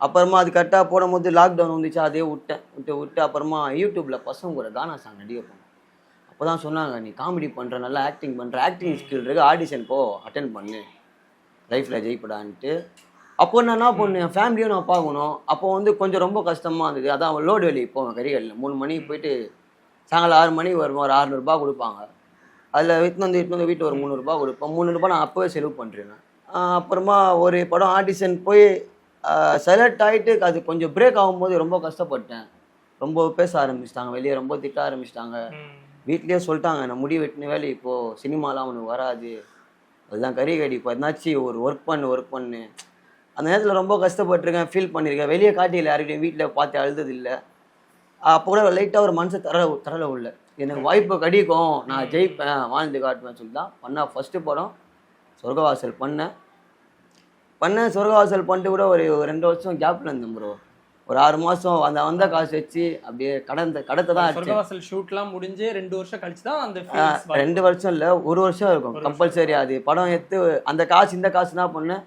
அப்புறமா அது கரெக்டாக போடும்போது லாக்டவுன் வந்துச்சு. அதே விட்டேன். விட்டு விட்டு அப்புறமா யூடியூப்பில் பசங்க கூட கானா சாங் நடிக்க போனேன் அப்போ தான் சொன்னாங்க நீ காமெடி பண்ணுற நல்லா ஆக்டிங் பண்ணுற ஆக்டிங் ஸ்கில் இருக்கு ஆடிஷன் போ அட்டன் பண்ணு. லைஃப்பில் ஜெயிப்படான்ட்டு. அப்போ நான் என்ன பண்ணேன் என் ஃபேமிலியும் நான் பார்க்கணும். அப்போ வந்து கொஞ்சம் ரொம்ப கஷ்டமாக இருந்தது. அதான் லோடு வேலைக்கு போவேன் கறிகளில். மூணு மணிக்கு போயிட்டு சாயங்காலம் ஆறு மணிக்கு வருவோம் ஒரு அறநூறுபா கொடுப்பாங்க. அதில் வித்துன்னு வந்து வித்துன்னு வந்து வீட்டு ஒரு முந்நூறுபா கொடுப்பேன். முந்நூறுபா நான் அப்போவே செலவு பண்ணுறேன் அப்புறமா ஒரு படம் ஆடிஷன் போய் செலக்ட் ஆகிட்டு அது கொஞ்சம் பிரேக் ஆகும்போது ரொம்ப கஷ்டப்பட்டேன். ரொம்ப பேச ஆரம்பிச்சிட்டாங்க வெளியே ரொம்ப திட்ட ஆரம்பிச்சிட்டாங்க. வீட்லயே சொல்லிட்டாங்க நான் முடி வெட்டின வேலை இப்போ சினிமாலாம் அவனுக்கு வராது. அதுதான் கறி கடி இப்போ என்னாச்சு? ஒரு ஒர்க் பண்ணு ஒர்க் பண்ணு. அந்த நேரத்தில் ரொம்ப கஷ்டப்பட்டிருக்கேன் ஃபீல் பண்ணியிருக்கேன் வெளியே காட்டியில் யார்கிட்டையும் வீட்டில் பார்த்து அழுதது இல்லை அப்போ கூட லைட்டாக ஒரு மனசு தர தரல உள்ள. எனக்கு வாய்ப்பு கிடைக்கும் நான் ஜெயிப்பேன் வாழ்ந்து காட்டுவேன் சொல்லி தான் பண்ண ஃபஸ்ட்டு படம் சொர்க்கவாசல் பண்ணேன். பண்ணேன் சொர்க்கவாசல் பண்ணிட்டு கூட ஒரு ஒரு ரெண்டு வருஷம் கேப்பில் இருந்தேன் ப்ரோ ஒரு ஆறு மாதம் அந்த வந்த காசு வச்சு அப்படியே கடந்த கடத்தை தான் சொர்க்கவாசல் ஷூட்லாம் முடிஞ்சு ரெண்டு வருஷம் கழிச்சு தான் அந்த. ரெண்டு வருஷம் இல்லை ஒரு வருஷம் இருக்கும் கம்பல்சரி அது. படம் எடுத்து அந்த காசு இந்த காசு என்ன பண்ணேன்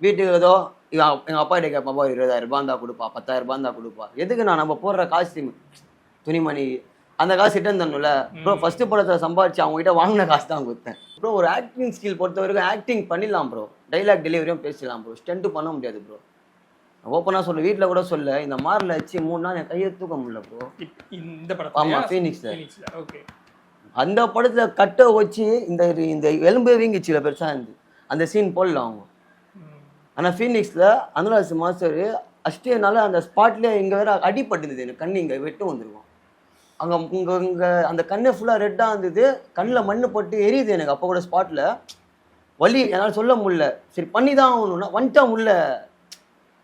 வீட்டுக்கு ஏதோ எங்கள் அப்பா கிட்ட கேட்பாப்பா இருபதாயிரம் ரூபாய் இருந்தா கொடுப்பா பத்தாயிரம் ரூபாய் இருந்தா கொடுப்பா. எதுக்கு நான் நம்ம போடுற காசு துணிமணி அந்த காசு ரிட்டர்ன் தரணும்ல. ப்ரோ ஃபர்ஸ்ட் படத்தை சம்பாதிச்சு அவங்க கிட்ட வாங்கின காசு தான் கொடுத்தேன். ப்ரோ ஒரு ஆக்டிங் ஸ்கில் பொறுத்த வரைக்கும் ஆக்டிங் பண்ணிடலாம் ப்ரோ டைலாக் டெலிவரியும் பேசிடலாம் ப்ரோ ஸ்டென்ட்டு பண்ண முடியாது ப்ரோ ஓப்பனாக சொல்ல வீட்டில் கூட சொல்ல. இந்த மாரில் வச்சு மூணு நாள் என் கையை தூக்க முடியல ப்ரோ. இந்த ஆமா, படத்துல Phoenix-ல. Phoenix-ல, okay. அந்த படத்துல கட்டை வச்சு இந்த இந்த எலும்பு வீங்கிச்சுல பெருசா இருந்து. அந்த சீன் போடல அவங்க. ம். ஆனா ஃபீனிக்ஸ்ல அனுராஜ் மாஸ்டர் அஷ்டேனால அந்த ஸ்பாட்லயே இங்க வேற அடிபட்டுருந்தது. எனக்கு கண்ணு இங்க வெட்டு வந்திருக்கும். அங்க இங்க இங்க அந்த கண்ணு ஃபுல்லா ரெட்டா இருந்தது. கண்ணில் மண்ணு போட்டு எரியுது எனக்கு அப்போ கூட ஸ்பாட்ல வலி என்னால் சொல்ல முடியல. சரி பண்ணி தான் ஆகணும்னா வந்துட்டேன் உள்ள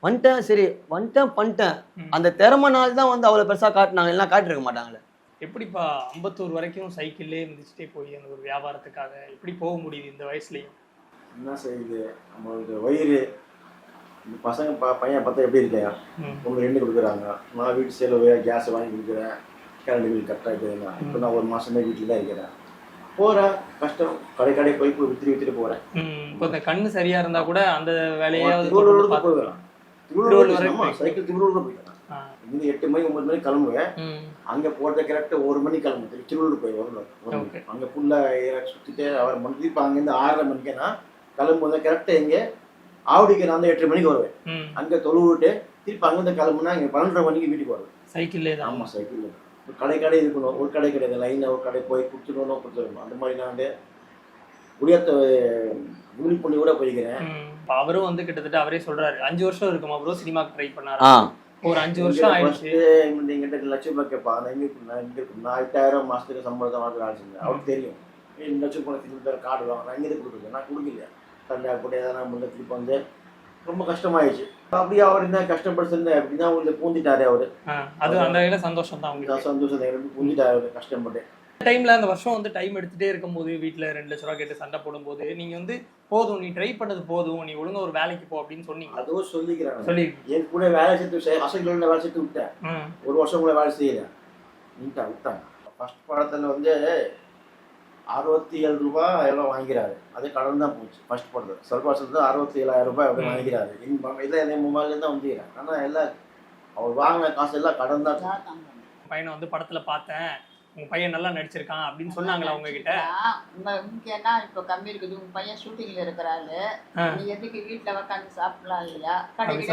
வந்துட்டேன் சரி வந்துட்டேன் பண்ணிட்டேன். அந்த திறமை நாள் தான் வந்து அவ்வளோ பெருசா காட்டினாங்க. எல்லாம் காட்டிருக்க மாட்டாங்களே. எப்படிப்பா அம்பத்தூர் வரைக்கும் சைக்கிள்லே மிதிச்சுட்டே போய் அந்த ஒரு வியாபாரத்துக்காக? எப்படி போக முடியுது இந்த வயசுலயும்? என்ன செய்யுது? நம்மளுக்கு வயிறு இந்த பசங்க ப பையன் பார்த்தா எப்படி இருக்கேன். உங்களுக்கு ரெண்டு கொடுக்குறாங்க. நான் வீட்டு செலவு கேஸ் வாங்கி கொடுக்குறேன். கரண்ட் பில் கரெக்டாக இருக்குதுங்க இப்போ நான் ஒரு மாதமே வீட்டில் தான் இருக்கிறேன். போகிறேன் கஷ்டம். கடை கடை போய் போய் வித்துட்டு வித்துட்டு போகிறேன் இப்போ இந்த கண்ணு சரியா இருந்தா கூட அந்த பார்த்து- போயிடுவேன். திருவள்ளூர் சைக்கிள் திருவள்ளூர் போயிட்டேன். இங்கே எட்டு மணி ஒன்பது மணி கிளம்புவேன். அங்கே போகிறத கரெக்டாக ஒரு மணி கிளம்புது திருவள்ளூர் போய் வரணும். அங்கே ஃபுல்லாக சுற்றிட்டு அவர் மணி இப்போ அங்கேருந்து ஆறரை மணிக்கேனா கிளம்பும்போது கரெக்டாக எங்கே ஆவடிக்கு நான் வந்து எட்டு மணிக்கு வருவேன். அங்கே தொழு விட்டு திருப்பி அங்கேருந்து கிளம்புனா இங்கே பன்னெண்டரை மணிக்கு வீட்டுக்கு வருவேன். சைக்கிள்லே தான். ஆமாம் சைக்கிள் ஒரு கடை கடை இருக்கணும். ஒரு கடை கிடையாது. லைனில் ஒரு கடை போய் கொடுத்துடணும் கொடுத்துடணும். அந்த மாதிரி நான் வந்து முடியாத கூகுள் பண்ணி கூட போய்க்கிறேன். இப்ப அவரும் வந்து கிட்டத்தட்ட அவரே சொல்றாரு அஞ்சு வருஷம் இருக்குமா ப்ரோ சினிமாக்கு ட்ரை பண்ணாரு? ஒரு அஞ்சு வருஷம் ஆயிடுச்சு. எங்கிட்ட லட்சம் ரூபாய் நான் நான் எட்டாயிரம் மாதத்துக்கு சம்பளத்தை வாங்க வேலை செஞ்சேன் அவருக்கு தெரியும். லட்சம் போன திருப்பி தர கார்டு வாங்க நான் எங்கே கொடுக்குறேன் நான் கொடுக்கல தண்டா போட்டு எதனா முன்னே திருப்பி வந்து ரொம்ப கஷ்டமாயிடுச்சு. அப்படியே அவர் என்ன கஷ்டப்பட்டு அப்படின்னா உங்களுக்கு பூந்திட்டாரு அவர். அது அந்த சந்தோஷம் தான். சந்தோஷம் பூந்திட்டாரு அவரு கஷ்டப்பட்டு. டைம்ல அந்த வருஷம் வந்து டைம் எடுத்துட்டே இருக்கும்போது வீட்ல ரெண்டு லட்ச ரூபா கேட்டு சண்டை போடும்போது நீங்க வந்து போதும் நீ ட்ரை பண்ணது போதும் நீ ஒழுங்கா ஒரு வேலைக்கு போ அப்படின்னு சொன்னீங்க. அதுவும் சொல்லிக்கிறாங்க சொல்லி என் கூட வேலை செஞ்சு அசைக்கில் வேலை செஞ்சு விட்டேன். ஒரு வருஷம் கூட வேலை செய்யல. நீட்டா விட்டாங்க. ஃபர்ஸ்ட் படத்தில் வந்து அறுபத்தி ஏழு ரூபாய் எல்லாம் வாங்கிறாரு அது கடன் தான் போச்சு ஃபர்ஸ்ட் படத்தில். சொல்பாசல் தான் அறுபத்தி ஏழாயிரம் ரூபாய் அப்படி வாங்கிறாரு எங்கள் இதில் என் மொபைல்லேருந்து தான் வந்துக்கிறேன் ஆனால் எல்லாம் அவர் வாங்கின காசு எல்லாம் கடன் தான் பையனை வந்து படத்துல பார்த்தேன். உங்க பையன் நல்லா நடிச்சிருக்கான் அப்படின்னு சொன்னாங்களா உங்ககிட்ட? முக்கியம்னா இப்போ கம்மி இருக்குது? உங்க பையன் ஷூட்டிங்ல இருக்கிறாரு. நீ எதுக்கு வீட்டுல உட்காந்து சாப்பிடலாம் இல்லையா? கடைக்கு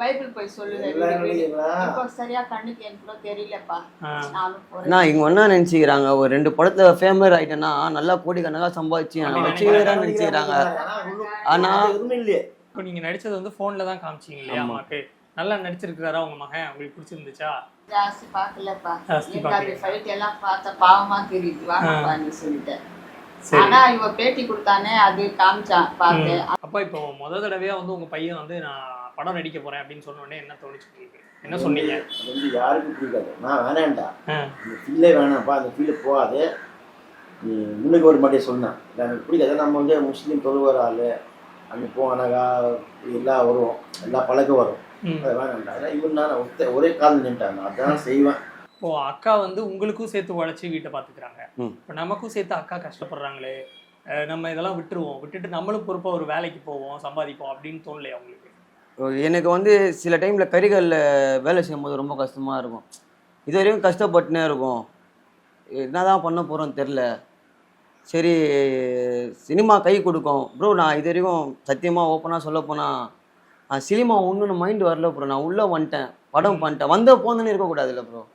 பைபிள் போய் சொல்லுவேன் சரியா கண்ணுக்கு எனக்கு தெரியலப்பா. ஆ. நானும் போறேன். நான் இவங்க என்ன நினைச்சுக்கிறாங்க. ஒரு ரெண்டு படத்துல ஃபேமஸ் ஆயிட்டேன்னா நல்லா கோடி கணக்கா சம்பாதிச்சு நான் நினைச்சுக்கிறாங்க ஆனா இப்போ நீங்க நடிச்சது வந்து போன்ல தான் காமிச்சீங்க இல்லையா. அம்மாக்கு? நல்லா நடிச்சிருக்காரா உங்க மகன்? உங்களுக்கு பிடிச்சிருந்துச்சா? ஜாஸ்தி பார்க்கலப்பா அது. ஃபைட் எல்லாம் பார்த்தா பாவமா தெரியுது வாங்கப்பா நீ சொல்லிட்டேன் ஆனா இவ பேட்டி கொடுத்தானே அது காமிச்சான் பார்த்தேன் அப்பா இப்போ முத தடவையா வந்து உங்க பையன் வந்து நான் படம் நடிக்க போறேன் அப்படின்னு சொன்ன உடனே என்ன தோணுச்சு உங்களுக்கு என்ன சொன்னீங்க அது வந்து யாருக்கும் பிடிக்காது நான் வேணான்டா ஆ. இந்த ஃபீல்டே வேணாம்ப்பா அந்த ஃபீல்டு போகாது நீ முன்னுக்கு ஒரு மாட்டே சொன்னேன் எனக்கு பிடிக்காது நம்ம வந்து முஸ்லீம் தொழுவார் ஆள் அங்கே போனாக்கா எல்லாம் வரும் எல்லா பழக்கம் வரும் ம். அது வேணாம்டா அதான் இவன் நான் ஒத்த ஒரே கால் நின்ட்டாங்க அதான் செய்வேன். இப்போ அக்கா வந்து உங்களுக்கும் சேர்த்து உழைச்சி வீட்டை பாத்துக்கிறாங்க ம். இப்போ நமக்கும் சேர்த்து அக்கா கஷ்டப்படுறாங்களே. நம்ம இதெல்லாம் விட்டுருவோம். விட்டுட்டு நம்மளும் பொறுப்பா ஒரு வேலைக்கு போவோம் சம்பாதிப்போம் அப்படின்னு தோணலையா உங்களுக்கு? எனக்கு வந்து சில டைம்ல கறிகளில் வேலை செய்யும்போது ரொம்ப கஷ்டமா இருக்கும். இது வரையும் கஷ்டப்பட்டுனே இருக்கும். என்னதான் பண்ண போறோம்னு தெரில சரி சினிமா கை கொடுக்கும். ப்ரோ நான் இது வரைக்கும் சத்தியமாக ஓப்பனாக சொல்ல போனால் சினிமா ஒன்றும் மைண்டு வரல ப்ரோ நான் உள்ளே வந்துட்டேன். படம் பண்ணிட்டேன். வந்த போந்தனே இருக்கக்கூடாதுல்ல ப்ரோ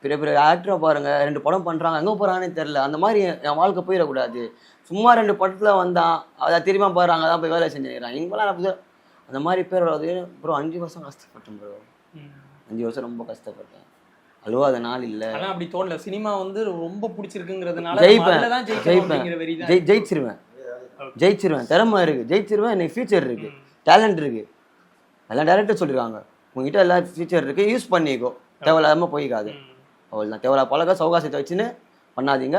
பெரிய பெரிய ஆக்டரை பாருங்க. ரெண்டு படம் பண்ணுறாங்க எங்கே போகிறாங்கன்னு தெரில அந்த மாதிரி என் வாழ்க்கை போயிடக்கூடாது. சும்மா ரெண்டு படத்தில் வந்தான். அதை திரும்ப பாரு அங்கே தான் போய் வேலை செஞ்சுக்கிறான் இங்கெல்லாம் புதுசா- அந்த மாதிரி பேர் வராது ப்ரோ அஞ்சு வருஷம் கஷ்டப்பட்டேன் ப்ரோ. அஞ்சு வருஷம் ரொம்ப கஷ்டப்பட்டேன். அழுவாத நாள் இல்லை. ஆனா அப்படி தோணல. சினிமா வந்து ரொம்ப பிடிச்சிருக்குங்கிறதுனால ஜெயிப்பேன். ஜெயிப்பேன். ஜெயிச்சிருவேன். ஜெயிச்சிருவேன். திறமை இருக்கு. ஜெயிச்சிருவேன். எனக்கு ஃபியூச்சர் இருக்கு. டேலண்ட் இருக்கு. எல்லாம் டேரக்டர் சொல்லிருக்காங்க. உங்ககிட்ட எல்லா ஃபியூச்சர் இருக்கு யூஸ் பண்ணிக்கோ. தேவையில்லாம போய்க்காது. அவள் தான் தேவையில்ல பழக சௌகாசத்தை வச்சுன்னு பண்ணாதீங்க.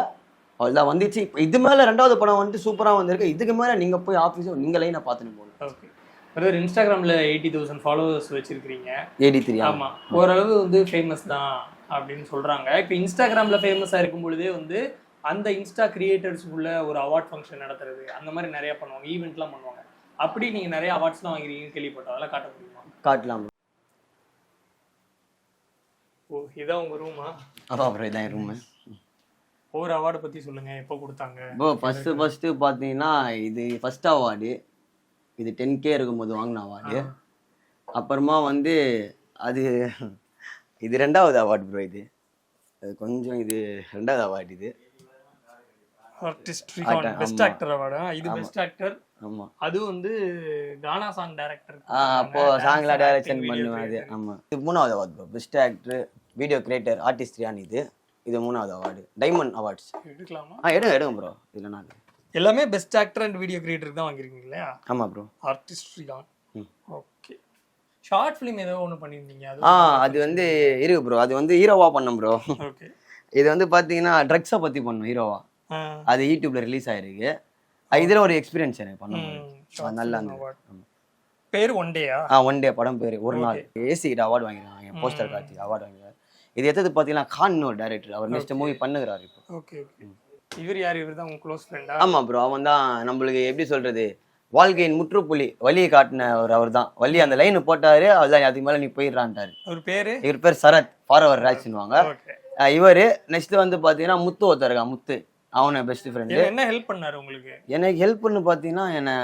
அவள் தான் வந்துச்சு. இப்போ இது மேலே ரெண்டாவது படம் வந்துட்டு சூப்பராக வந்திருக்கு. இதுக்கு மேலே நீங்கள் போய் ஆஃபீஸும் நீங்கள் லைனை பார்த்துன்னு போகணும் ஓகே பிரதர் இன்ஸ்டாகிராம்ல எயிட்டி தௌசண்ட் ஃபாலோவர்ஸ் வச்சிருக்கீங்க ஏடி த்ரீ ஆமா. ஓரளவு வந்து ஃபேமஸ் தான் அப்படின்னு சொல்றாங்க. இப்போ இன்ஸ்டாகிராம்ல ஃபேமஸா இருக்கும் பொழுதே வந்து அந்த இன்ஸ்டா கிரியேட்டர்ஸ்க்குள்ள ஒரு அவார்ட் ஃபங்க்ஷன் நடத்துறது அந்த மாதிரி நிறைய பண்ணுவாங்க. ஈவெண்ட்லாம் பண்ணுவாங்க. அப்படி நீங்க நிறைய அவார்ட்ஸ்லாம் வாங்கிருக்கீங்கன்னு கேள்விப்பட்டோம் அதெல்லாம் காட்ட முடியுமா? காட்டலாம். ஓ இதான் உங்க ரூமா அப்பா அப்புறம் இதான் ரூமு ஒவ்வொரு அவார்டை பத்தி சொல்லுங்க. எப்போ கொடுத்தாங்க? இப்போ ஃபஸ்ட்டு ஃபஸ்ட்டு பார்த்தீங்கன்னா இது ஃபஸ்ட் அவார்டு இது டென் கே இருக்கும்போது வாங்கின அவார்டு அப்புறமா வந்து அது இது ரெண்டாவது அவார்டு ப்ரோ இது. அது கொஞ்சம் இது ரெண்டாவது அவார்டு இது. ஆர்டிஸ்ட். பெஸ்ட் ஆக்டர் அவார்டா இது பெஸ்ட் ஆக்டர் ஆமாம் அது வந்து கானா சாங் டைரக்டர் அப்போ சாங்லாம் டைரக்ஷன் பண்ணுவேன் அது. ஆமாம் இது மூணாவது award best actor video creator artist யான் இது? இது மூணாவது அவார்டு டைமண்ட் அவார்ட்ஸ் எடுக்கலாமா? ஆ எடுங்க எடுங்க ப்ரோ இல்லைனா எல்லாமே best actor and video creator தான் வாங்கிருக்கீங்க இல்லையா ஆமாம் ப்ரோ ஆர்டிஸ்ட் ம். ஓகே ஷார்ட் ஃபிலிம் ஏதோ ஒன்று பண்ணியிருந்தீங்க. அது ஆ அது வந்து இருக்கு ப்ரோ அது வந்து ஹீரோவா பண்ணோம் ப்ரோ ஓகே இது வந்து பார்த்தீங்கன்னா ட்ரக்ஸை பற்றி பண்ணோம் ஹீரோவா. அது யூடியூப்ல ரிலீஸ் ஆயிருக்கு. இதுல ஒரு எக்ஸ்பீரியன்ஸ் எனக்கு பண்ணும்போது நல்லா. பேர் ஒன் டேயா ஆ ஒன் டே படம் பேர். ஒரு நாள். ஏசி அவார்டு வாங்கிருக்காங்க போஸ்டர் காட்சி அவார்டு வாங்கிருக்காரு இது எத்தது பார்த்தீங்கன்னா கான் ஒரு டைரக்டர் அவர் நெக்ஸ்ட் மூவி பண்ணுகிறாரு இப்போ. ஓகே இவர் யார்? இவர் தான் உங்க க்ளோஸ் ஃப்ரெண்டா ஆமா ப்ரோ அவன் தான் நம்மளுக்கு எப்படி சொல்றது? வாழ்க்கையின் முற்றுப்புள்ளி வழியை காட்டின அவர் தான் வழி அந்த லைன் போட்டாரு அதுதான் அதுக்கு மேல நீ போயிடுறான்ட்டாரு. அவர் பேரு? இவர் பேர் சரத் ஃபாரவர் ராஜ்னுவாங்க இவர் நெக்ஸ்ட் வந்து பார்த்தீங்கன்னா முத்து ஒருத்தர் முத்து. அவனை பெஸ்ட் ஃப்ரெண்டு என்ன ஹெல்ப் பண்ணாரு உங்களுக்கு? எனக்கு ஹெல்ப்னு பார்த்தீங்கன்னா என்னை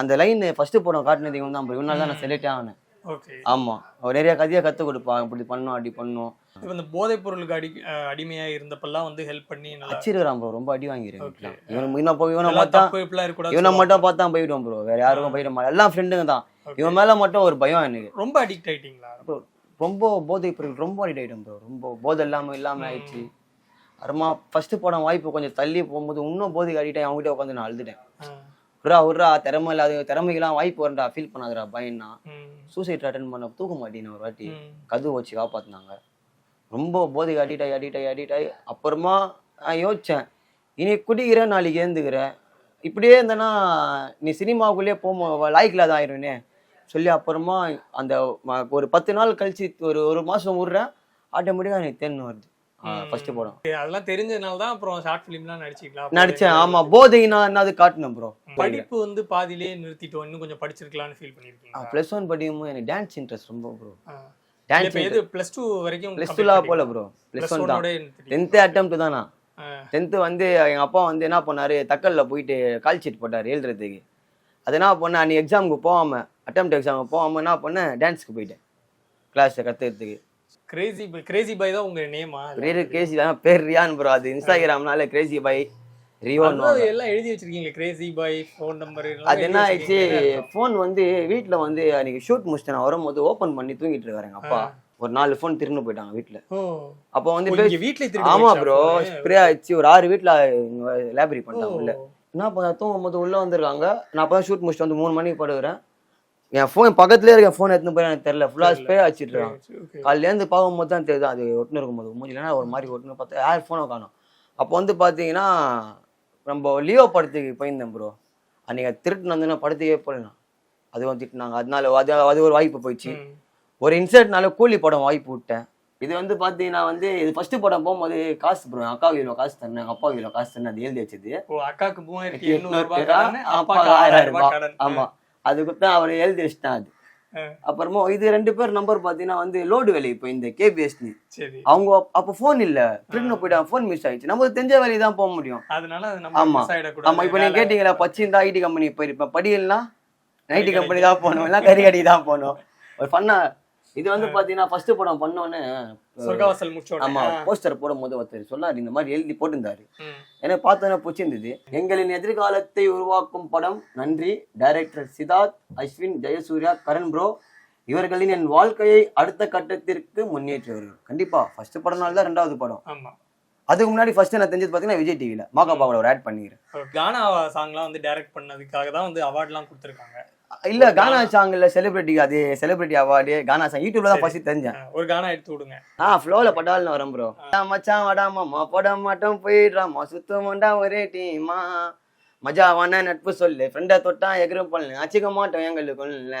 அந்த லைன் ஃபர்ஸ்ட் படம் காட்டினது இவன் தான். இவனால தான் நான் செலக்டே ஆனேன். ஓகே. ஆமாம் அவர் நிறைய கதையை கற்றுக் கொடுப்பான் இப்படி பண்ணோம் அப்படி பண்ணோம். இப்போ இந்த போதைப் பொருளுக்கு அடி அடிமையா இருந்தப்பெல்லாம் வந்து ஹெல்ப் பண்ணி அச்சிருக்கிறான் ப்ரோ ரொம்ப அடி வாங்கிருக்கேன். இவன் இன்னும் போய் இவனை மட்டும் இவனை மட்டும் பார்த்தா போயிடுவோம் ப்ரோ வேற யாருக்கும் போயிட மாட்டேன் எல்லாம் ஃப்ரெண்டுங்க தான். இவன் மேல மட்டும் ஒரு பயம் எனக்கு. ரொம்ப அடிக்ட் ஆயிட்டீங்களா? ரொம்ப போதை பொருள் ரொம்ப அடிக்ட் ஆயிட்டேன் ப்ரோ ரொம்ப போதை இல்லாம இல்லாம ஆயிடுச்சு. அப்புறமா ஃபர்ஸ்ட் படம் வாய்ப்பு கொஞ்சம் தள்ளி போகும்போது இன்னும் போதைக்கு அடிக்ட் ஆகி அவங்ககிட்ட உட்காந்து நான் அழுதுட்டேன். உர்ரா உர்ரா திறமை இல்லாத திறமைக்கெல்லாம் வாய்ப்பு வரண்டா ஃபீல் பண்ணாதடா பயன்னா சூசைட் அட்டன் பண்ண தூக்க மாட்டேன்னு ஒரு வாட்டி. கதவு வச்சு காப்பாத்துனாங்க. ரொம்ப போதைக்கு அடிக்ட் ஆகி அடிக்ட் ஆகி அடிக்ட் ஆகி அப்புறமா நான் யோசிச்சேன் இனி குடிக்கிற நாளைக்கு ஏந்துக்கிறேன் இப்படியே இருந்தேன்னா நீ சினிமாவுக்குள்ளேயே போக லாய்க்கில் தான் ஆயிருவேனே. சொல்லி அப்புறமா அந்த ஒரு பத்து நாள் கழிச்சு ஒரு ஒரு மாசம் விடுறேன் ஆட்டோமேட்டிக்காக எனக்கு தென்னு வருது. ஃபர்ஸ்ட் படம். அதெல்லாம் தெரிஞ்சதுனால தான் அப்புறம் ஷார்ட் ஃபிலிம்லாம் நடிச்சிக்கலாம் நடிச்சேன். ஆமா போதைனா என்னது காட்டணும் ப்ரோ படிப்பு வந்து பாதியிலே நிறுத்திட்டோம். இன்னும் கொஞ்சம் படிச்சிருக்கலாம்னு ஃபீல் பண்ணிருக்கீங்க ப்ளஸ் ஒன் படிக்கும்போது எனக்கு டான்ஸ் இன்ட்ரெஸ்ட் ரொம்ப ப்ரோ டான்ஸ் எது பிளஸ் டூ வரைக்கும் ப்ளஸ் டூலாம் போல ப்ரோ ப்ளஸ் ஒன் தான். டென்த்து அட்டம் தான் நான். டென்த்து வந்து எங்கள் அப்பா வந்து என்ன பண்ணாரு? தக்கல்ல போயிட்டு கால் ஷீட் போட்டார் எழுதுறதுக்கு. அது என்ன பண்ணேன்? அன்னைக்கு எக்ஸாமுக்கு போகாம அட்டம் எக்ஸாமுக்கு போகாம என்ன பண்ணேன்? டான்ஸ்க்கு போயிட்டேன். கிளாஸை கற்றுக்கிறதுக்கு கிரேசி கிரேசி பாய் தான் உங்க நேமா பேர் கேசி தான் பேர் ரியான் ப்ரோ அது இன்ஸ்டாகிராம்னால கிரேசி பை ரியோன்னு எல்லாம் எழுதி வச்சிருக்கீங்க கிரேசி பாய் ஃபோன் நம்பர் அது என்ன ஆயிடுச்சு? ஃபோன் வந்து வீட்டில் வந்து அன்னைக்கு ஷூட் முடிச்சுட்டு நான் வரும்போது ஓப்பன் பண்ணி தூங்கிட்டு இருக்காரு எங்கள் அப்பா ஒரு நாலு ஃபோன் திரும்ப போயிட்டாங்க வீட்டில் அப்போ வந்து திருடி ஆமா ப்ரோ? ஸ்ப்ரே ஆயிடுச்சு. ஒரு ஆறு வீட்டில் லேபரி பண்ணிட்டாங்க உள்ள. என்ன பண்ண தூங்கும் போது உள்ள வந்திருக்காங்க. நான் அப்போ ஷூட் முடிச்சுட்டு வந்து மூணு மணிக்கு படுக்கிறேன். என் ஃபோன் பக்கத்துலேயே இருக்க. ஃபோன் எடுத்துன்னு போய் எனக்கு தெரியல. ஃபுல்லாக ஸ்ப்ரே Okay. காலையிலேருந்து பார்க்கும்போது தான் தெரியுது. அது ஒட்டுன்னு இருக்கும்போது மூஞ்சிலனா ஒரு மாதிரி ஒட்டுன்னு பார்த்தா யார் ஃபோனை காணும்? அப்போ வந்து பார்த்தீங்கன்னா நம்ம லியோ படத்துக்கு போயிருந்தேன் ப்ரோ அன்றைக்கி திருட்டு வந்து நான் படத்துக்கே போடலாம் அதுவும் திட்டினாங்க. அதனால அது அது ஒரு வாய்ப்பு போயிடுச்சு. ஒரு இன்சர்ட்னால கூலி படம் வாய்ப்பு விட்டேன். இது வந்து பார்த்தீங்கன்னா வந்து இது ஃபர்ஸ்ட் படம் போகும்போது காசு ப்ரோ அக்காவுக்கு இவ்வளோ காசு தரேன். எங்கள் அப்பாவுக்கு இவ்வளோ காசு தரேன். அது எழுதி வச்சது. ஓ அக்காக்கு மூவாயிரத்தி எண்ணூறு ரூபாய் அப்பா ஆயிரம் ரூபாய். கடன். ஆமா. அதுக்கு தான் அவர் எழுதி வச்சிட்டான் அது. அப்புறமா இது ரெண்டு பேர் நம்பர் பார்த்தீங்கன்னா வந்து லோடு வேலை இப்போ இந்த கேபிஎஸ்னி அவங்க அப்போ ஃபோன் இல்ல. திருட்டு போயிட்டாங்க ஃபோன் மிஸ் ஆயிடுச்சு. நம்ம தெரிஞ்ச வேலைக்கு தான் போக முடியும். அதனால ஆமா. ஆமா இப்போ நீங்க கேட்டீங்களா பச்சிருந்தா ஐடி கம்பெனி போயிருப்பேன். படியெல்லாம் ஐடி கம்பெனி தான் போகணும். எல்லாம் கறி கடைக்கு தான் போகணும். ஒரு பண்ணா இது வந்து பாத்தீங்கன்னா ஃபர்ஸ்ட் படம் பண்ணோன்னே சொர்க்கவாசல் முடிச்சோட ஆமா போஸ்டர் போடும்போது ஒருத்தர் சொன்னார் இந்த மாதிரி எழுதி போட்டிருந்தாரு. எனக்கு பார்த்தோன்னே பிடிச்சிருந்தது. எங்களின் எதிர்காலத்தை உருவாக்கும் படம் நன்றி டைரக்டர் சித்தார்த் அஸ்வின் ஜெயசூர்யா கரண் ப்ரோ இவர்களின் என் வாழ்க்கையை அடுத்த கட்டத்திற்கு முன்னேற்றியவர்கள் கண்டிப்பா ஃபர்ஸ்ட் படம்னால தான் ரெண்டாவது படம். ஆமா. அதுக்கு முன்னாடி ஃபர்ஸ்ட் நான் தெரிஞ்சது பார்த்தீங்கன்னா விஜய் டிவியில் மாகாபாவோட ஒரு ஆட் பண்ணிக்கிறேன். கானா சாங்லாம் வந்து டைரக்ட் பண்ணதுக்காக தான் வந்து அவார்ட்லாம் கொடுத்துருக்காங்க. இல்ல கானா சாங்ல செலிபிரிட்டி அது செலிபிரிட்டி அவார்டு கானா சாங் யூடியூப்ல தான் ஃபர்ஸ்ட் தெரிஞ்சேன். ஒரு கானா எடுத்து விடுங்க. ஆ ஃப்ளோல பட்டால்னு வரேன் ப்ரோ மச்சான் வாடா மாமா போட மாட்டோம் போயிடுறாமா சுத்தமாண்டா ஒரே டீமா மஜாவான நட்பு சொல்லு ஃப்ரெண்டை தொட்டா எகிரும் பண்ணல அச்சிக்க மாட்டோம் எங்களுக்குள்ள.